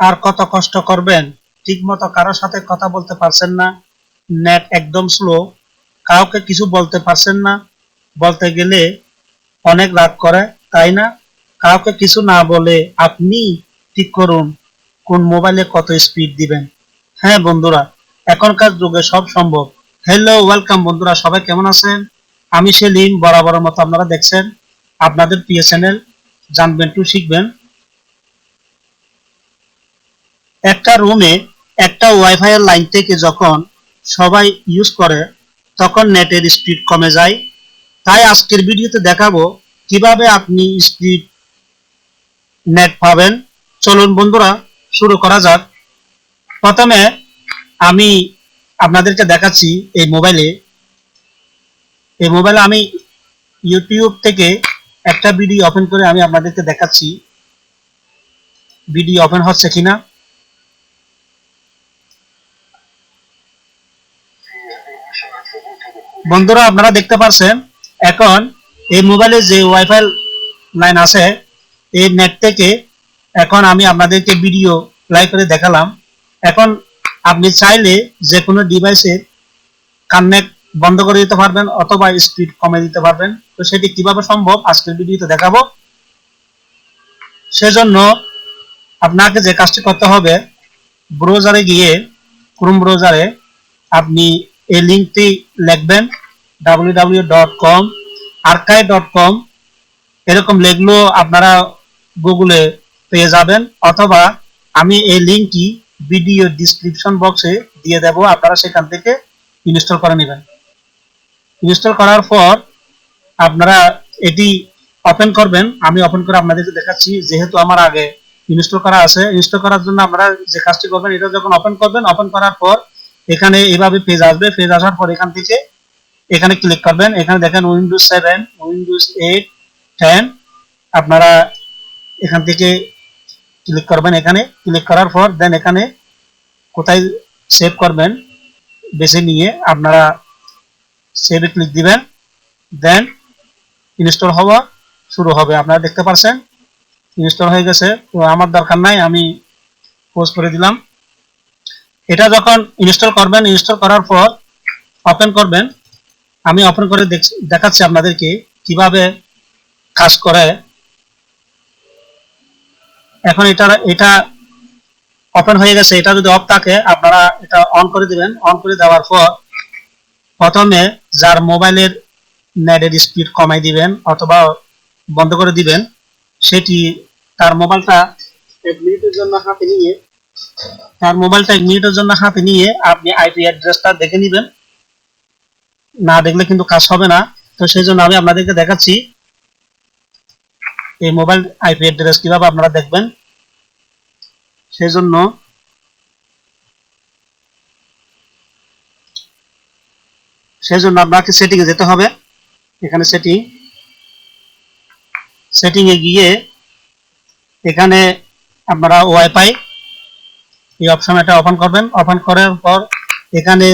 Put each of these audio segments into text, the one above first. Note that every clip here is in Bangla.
আর কত কষ্ট করবেন? ঠিকমতো কারোর সাথে কথা বলতে পারছেন না। নেট একদম স্লো কাউকে কিছু বলতে পারছেন না। বলতে গেলে অনেক রাগ করে, তাই না? কাউকে কিছু না বলে আপনি ঠিক করুন কোন মোবাইলে কত স্পিড দিবেন। হ্যাঁ বন্ধুরা, এখনকার যুগে সব সম্ভব। হ্যালো ওয়েলকাম বন্ধুরা, সবাই কেমন আছেন? আমি সেলিম, বরাবরের মতো আপনারা দেখছেন আপনাদের প্রিয় চ্যানেল জানবেন টু শিখবেন। একটা রুমে একটা ওয়াইফাই এর লাইন থেকে যখন সবাই ইউজ করে, তখন নেটের স্পিড কমে যায়। তাই আজকের ভিডিওতে দেখাবো কীভাবে আপনি স্পিড নেট পাবেন। চলুন বন্ধুরা, শুরু করা যাক। প্রথমে আমি আপনাদেরকে দেখাচ্ছি এই মোবাইলে এই মোবাইলে আমি ইউটিউব থেকে একটা ভিডিও ওপেন করে আমি আপনাদেরকে দেখাচ্ছি। ভিডিও ওপেন হচ্ছে কিনা? বন্ধুরা, আপনারা দেখতে পাচ্ছেন এখন এই মোবাইলে যে ওয়াইফাই লাইন আছে, এই নেট থেকে এখন আমি আপনাদেরকে ভিডিও প্লে করে দেখালাম। এখন আপনি চাইলে যে কোনো ডিভাইসের কানেক্ট বন্ধ করে দিতে পারবেন অথবা স্পিড কমে দিতে পারবেন। তো সেটি কীভাবে সম্ভব, আজকের ভিডিওতে দেখাবো। সেজন্য আপনাকে যে কাজটি করতে হবে ব্রাউজারে গিয়ে ক্রোম ব্রাউজারে আপনি এই লিঙ্কটি লিখবেন www.com archive.com এরকম লিখলেও আপনারা গুগলে পেয়ে যাবেন, অথবা আমি এই লিঙ্কটি ভিডিও ডিসক্রিপশন বক্সে দিয়ে দেব, আপনারা সেখান থেকে ইনস্টল করে নেবেন। ইনস্টল করার পর আপনারা এটি ওপেন করবেন, আমি ওপেন করে আপনাদেরকে দেখাচ্ছি, যেহেতু আমার আগে ইনস্টল করা আছে ইনস্টল করার জন্য আপনারা যে কাজটি করবেন, এটা যখন ওপেন করবেন ওপেন করার পর এখানে এইভাবে পেজ আসবে। পেজ আসার পর এখান থেকে এখানে ক্লিক করবেন। এখানে দেখেন Windows seven Windows eight ten আপনারা এখান থেকে ক্লিক করবেন এখানে। ক্লিক করার পর দেন এখানে কোথায় সেভ করবেন, বেছে নিয়ে আপনারা সেভে ক্লিক দিবেন। দেন ইনস্টল হওয়া শুরু হবে। আপনারা দেখতে পাচ্ছেন ইনস্টল হয়ে গেছে। তো আমার দরকার নাই, আমি পোস্ট করে দিলাম। এটা যখন ইনস্টল করবেন ইনস্টল করার পর ওপেন করবেন, আমি ওপেন করে দেখাচ্ছি আপনাদেরকে কীভাবে কাজ করে। এখন এটা এটা ওপেন হয়ে গেছে, এটা যদি অফ থাকে, আপনারা এটা অন করে দিবেন। অন করে দেওয়ার পর প্রথমে যার মোবাইলের নেটের স্পিড কমাই দিবেন অথবা বন্ধ করে দিবেন, সেটি তার মোবাইলটা এক মিনিটের জন্য হাতে নিয়ে তার মোবাইলটা এক মিনিটের জন্য হাতে নিয়ে আপনি আইপি অ্যাড্রেসটা দেখে নেবেন। না দেখলে কিন্তু কাজ হবে না। তো সেই জন্য আমি আপনাদেরকে দেখাচ্ছি এই মোবাইল আইপি অ্যাড্রেস কীভাবে আপনারা দেখবেন। সেই জন্য সেই জন্য আপনাকে সেটিং এ যেতে হবে। এখানে সেটিং সেটিং এ গিয়ে এখানে আপনারা ওয়াইফাই এই অপশন এটা ওপেন করবেন। ওপেন করার পর এখানে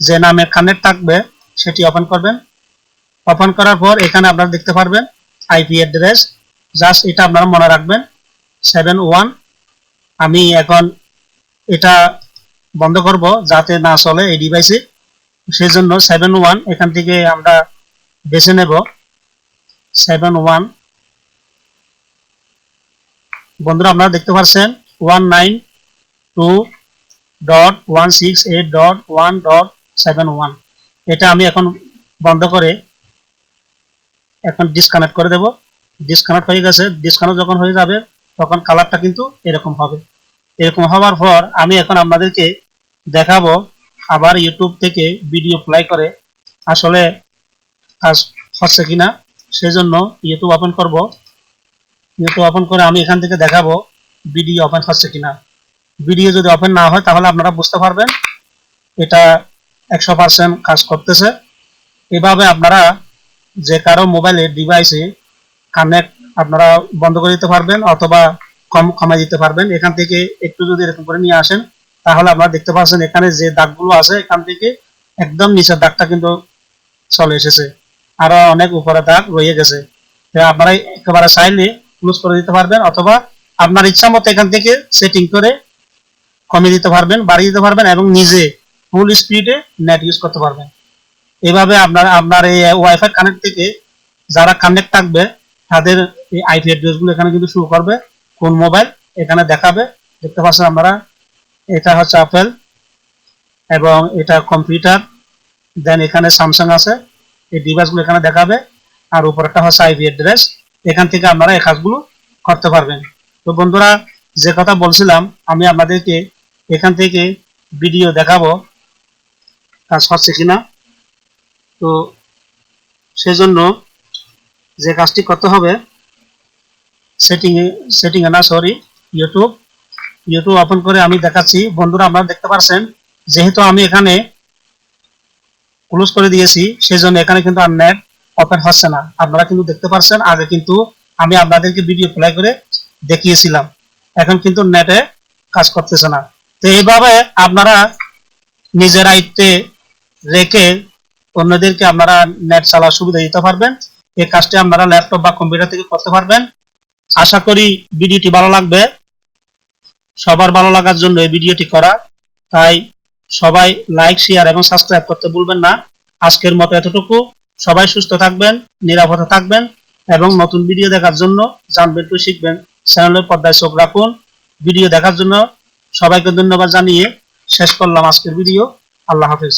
যে নামে কানেক্ট থাকবে, সেটি ওপেন করবেন। ওপেন করার পর এখানে আপনারা দেখতে পারবেন আইপি অ্যাড্রেস জাস্ট এটা আপনারা মনে রাখবেন। সেভেন ওয়ান আমি এখন এটা বন্ধ করব যাতে না চলে এই ডিভাইসে সেই জন্য সেভেন ওয়ান এখান থেকে আমরা বেছে নেব। সেভেন ওয়ান বন্ধুরা, আপনারা দেখতে পাচ্ছেন one nine two dot one six eight dot one dot seven one এটা আমি এখন বন্ধ করে এখন ডিসকানেক্ট করে দেব। ডিসকানেক্ট হয়ে গেছে। ডিসকানেক্ট যখন হয়ে যাবে, তখন কালারটা কিন্তু এরকম হবে। এরকম হওয়ার পর আমি এখন আপনাদেরকে দেখাবো আবার ইউটিউব থেকে ভিডিও প্লাই করে আসলে কাজ হচ্ছে কিনা। সেজন্য ইউটিউব ওপেন করব। ইউটিউব ওপেন করে আমি এখান থেকে দেখাবো ভিডিও ওপেন হচ্ছে কিনা। ভিডিও যদি ওপেন না হয়, তাহলে আপনারা বুঝতে পারবেন এটা একশো পার্সেন্ট কাজ করতেছে। এভাবে আপনারা যে কারও মোবাইলে ডিভাইসে কানেক্ট আপনারা বন্ধ করে দিতে পারবেন অথবা কম কমাই দিতে পারবেন। এখান থেকে একটু যদি এরকম করে নিয়ে আসেন, তাহলে আপনারা দেখতে পাচ্ছেন এখানে যে দাগগুলো আছে, এখান থেকে একদম নিচের দাগটা কিন্তু চলে এসেছে। আরও অনেক উপরে দাগ রয়ে গেছে। আপনারা একেবারে চাইলে ক্লোজ করে দিতে পারবেন অথবা আপনার ইচ্ছা মতো এখান থেকে সেটিং করে কমিয়ে দিতে পারবেন, বাড়িয়ে দিতে পারবেন এবং নিজে ফুল স্পিডে নেট ইউজ করতে পারবেন। এভাবে আপনার আপনার এই ওয়াইফাই কানেক্ট থেকে যারা কানেক্ট থাকবে, তাদের এই আইপি অ্যাড্রেসগুলো এখানে কিন্তু শুরু করবে, কোন মোবাইল এখানে দেখাবে। দেখতে পাচ্ছেন আপনারা, এটা হচ্ছে আপেল এবং এটা কম্পিউটার দেন এখানে স্যামসাং আছে, এই ডিভাইসগুলো এখানে দেখাবে। আর উপরটা হচ্ছে আইপি অ্যাড্রেস এখান থেকে আপনারা এই কাজগুলো করতে পারবেন। তো বন্ধুরা, যে কথা বলছিলাম, আমি আপনাদেরকে এখান থেকে ভিডিও দেখাবো, কাজ হচ্ছে কিনা। তো সেজন্য যে কাজটি করতে হবে সেটিং সেটিং না সরি ইউটিউব ইউটিউব ওপেন করে আমি দেখাচ্ছি। বন্ধুরা, আপনারা দেখতে পাচ্ছেন যেহেতু আমি এখানে ক্লোজ করে দিয়েছি সেই জন্য এখানে কিন্তু আর নেট ওপেন হচ্ছে না। আপনারা কিন্তু দেখতে পাচ্ছেন আগে কিন্তু আমি আপনাদেরকে ভিডিও প্লে করে দেখিয়েছিলাম। এখন কিন্তু নেটে কাজ করতেছে না। তো এইভাবে আপনারা নিজের আয়ত্তে রেখে অন্যদেরকে আপনারা নেট চালার সুবিধা দিতে পারবেন। এই কাজটি আপনারা ল্যাপটপ বা কম্পিউটার থেকে করতে পারবেন। আশা করি ভিডিওটি ভালো লাগবে। সবার ভালো লাগার জন্য এই ভিডিওটি করা। তাই সবাই লাইক শেয়ার এবং সাবস্ক্রাইব করতে ভুলবেন না। আজকের মতো এতটুকু। সবাই সুস্থ থাকবেন, নিরাপদে থাকবেন এবং নতুন ভিডিও দেখার জন্য জানবেন তো শিখবেন। চ্যানেলের পর্দায় চোখ রাখুন। ভিডিও দেখার জন্য সবাইকে ধন্যবাদ জানিয়ে শেষ করলাম আজকের ভিডিও। আল্লাহ হাফেজ।